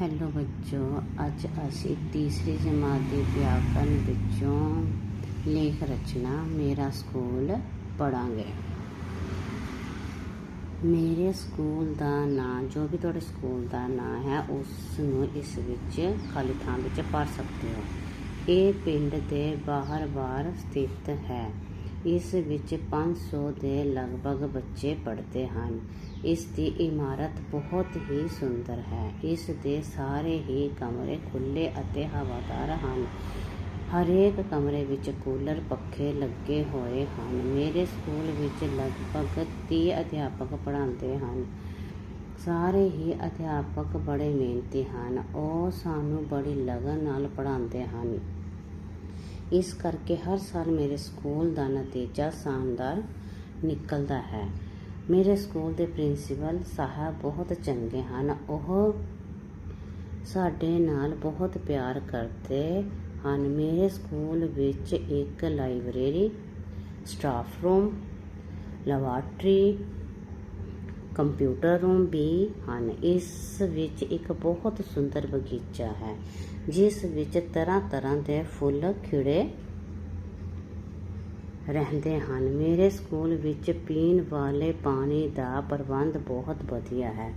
Hello ਬੱਚੋ, ਅੱਜ ਅਸੀਂ ਤੀਸਰੀ ਜਮਾਤ ਦੇ ਵਿਆਕਰਨ ਵਿੱਚੋਂ ਲੇਖ ਰਚਨਾ ਮੇਰਾ ਸਕੂਲ ਪੜਾਂਗੇ ਮੇਰੇ ਸਕੂਲ ਦਾ ਨਾਂ, ਜੋ ਵੀ ਤੁਹਾਡੇ ਸਕੂਲ ਦਾ ਨਾਂ ਹੈ ਉਸ ਨੂੰ ਇਸ ਵਿੱਚ ਖਾਲੀ ਥਾਂ ਵਿੱਚ ਭਰ ਸਕਦੇ ਹੋ। ਇਹ ਪਿੰਡ ਦੇ ਬਾਹਰ-ਬਾਹਰ ਸਥਿਤ ਹੈ। ਇਸ ਵਿੱਚ 500 ਦੇ ਲਗਭਗ ਬੱਚੇ ਪੜ੍ਹਦੇ ਹਨ। ਇਸ ਦੀ ਇਮਾਰਤ ਬਹੁਤ ਹੀ ਸੁੰਦਰ ਹੈ। ਇਸ ਦੇ ਸਾਰੇ ਹੀ ਕਮਰੇ ਖੁੱਲੇ ਅਤੇ ਹਵਾਦਾਰ ਹਨ। ਹਰੇਕ ਕਮਰੇ ਵਿੱਚ ਕੂਲਰ ਪੱਖੇ ਲੱਗੇ ਹੋਏ ਹਨ। ਮੇਰੇ ਸਕੂਲ ਵਿੱਚ ਲਗਭਗ 30 ਅਧਿਆਪਕ ਪੜ੍ਹਾਉਂਦੇ ਹਨ। ਸਾਰੇ ਹੀ ਅਧਿਆਪਕ ਬੜੇ ਮਿਹਨਤੀ ਹਨ। ਉਹ ਸਾਨੂੰ ਬੜੀ ਲਗਨ ਨਾਲ ਪੜ੍ਹਾਉਂਦੇ ਹਨ। ਇਸ ਕਰਕੇ ਹਰ ਸਾਲ ਮੇਰੇ ਸਕੂਲ ਦਾ ਨਤੀਜਾ ਸ਼ਾਨਦਾਰ ਨਿਕਲਦਾ ਹੈ। ਮੇਰੇ ਸਕੂਲ ਦੇ ਪ੍ਰਿੰਸੀਪਲ ਸਾਹਿਬ ਬਹੁਤ ਚੰਗੇ ਹਨ। ਉਹ ਸਾਡੇ ਨਾਲ ਬਹੁਤ ਪਿਆਰ ਕਰਦੇ ਹਨ। ਮੇਰੇ ਸਕੂਲ ਵਿੱਚ ਇੱਕ library, staff room, laboratory computer room ਵੀ ਹਨ। ਇਸ ਵਿੱਚ ਇੱਕ ਬਹੁਤ ਸੁੰਦਰ ਬਗੀਚਾ ਹੈ, ਜਿਸ ਵਿੱਚ ਤਰ੍ਹਾਂ ਤਰ੍ਹਾਂ ਦੇ ਫੁੱਲ ਖਿੜੇ ਰਹਿੰਦੇ ਹਨ। ਮੇਰੇ ਸਕੂਲ ਵਿੱਚ ਪੀਣ ਵਾਲੇ ਪਾਣੀ ਦਾ ਪ੍ਰਬੰਧ ਬਹੁਤ ਵਧੀਆ ਹੈ।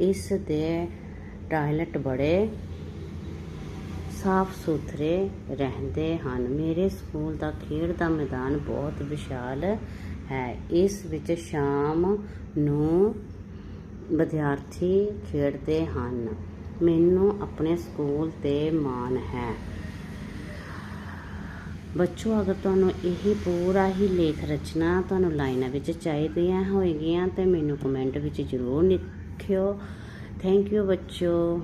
ਇਸ ਦੇ ਟਾਇਲਟ ਬੜੇ ਸਾਫ਼ ਸੁਥਰੇ ਰਹਿੰਦੇ ਹਨ। ਮੇਰੇ ਸਕੂਲ ਦਾ ਖੇਡ ਦਾ ਮੈਦਾਨ ਬਹੁਤ ਵਿਸ਼ਾਲ ਹੈ। ਇਸ ਵਿੱਚ ਸ਼ਾਮ ਨੂੰ ਵਿਦਿਆਰਥੀ ਖੇਡਦੇ ਹਨ। ਮੈਨੂੰ ਆਪਣੇ ਸਕੂਲ ਤੇ ਮਾਣ ਹੈ। ਬੱਚੋ, ਅਗਰ ਤੁਹਾਨੂੰ ਇਹ ਪੂਰਾ ਹੀ ਲੇਖ ਰਚਨਾ ਤੁਹਾਨੂੰ ਲਾਈਨਾਂ ਵਿੱਚ ਚਾਹੀਦੀਆਂ ਹੋਏਗੀਆਂ, ਤੇ ਮੈਨੂੰ ਕਮੈਂਟ ਵਿੱਚ ਜ਼ਰੂਰ ਲਿਖਿਓ। ਥੈਂਕ ਯੂ ਬੱਚੋ।